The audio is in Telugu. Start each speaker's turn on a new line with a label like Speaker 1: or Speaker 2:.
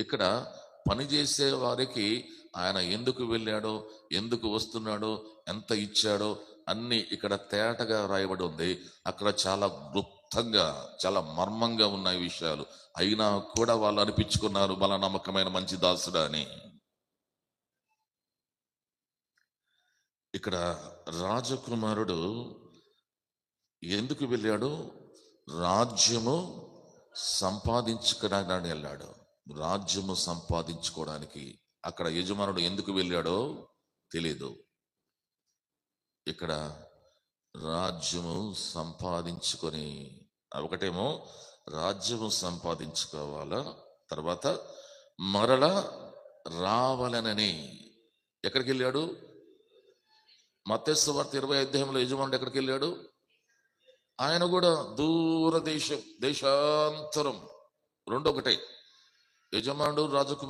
Speaker 1: ఇక్కడ పనిచేసే వారికి ఆయన ఎందుకు వెళ్ళాడో ఎందుకు వస్తున్నాడో ఎంత ఇచ్చాడో అన్ని ఇక్కడ తేటగా రాయబడి ఉంది. అక్కడ చాలా గుప్తంగా చాలా మర్మంగా ఉన్నాయి విషయాలు. అయినా కూడా వాళ్ళు అనిపించుకున్నారు బల నమ్మకమైన మంచి దాసుడా అని. ఇక్కడ రాజకుమారుడు ఎందుకు వెళ్ళాడు? రాజ్యము సంపాదించుకోవడానికి వెళ్ళాడు. రాజ్యము సంపాదించుకోవడానికి అక్కడ యజమానుడు ఎందుకు వెళ్ళాడో తెలియదు ఇక్కడ రాజ్యము సంపాదించుకొని ఒకటేమో రాజ్యము సంపాదించుకోవాలా తర్వాత మరల రావాలనని ఎక్కడికి వెళ్ళాడు? మత్స్యవార్త ఇరవై అధ్యాయంలో యజమానుడు ఎక్కడికి వెళ్ళాడు? ఆయన కూడా దూర దేశం దేశాంతరం. రెండు ఒకటే యజమానుడు రాజకుమార్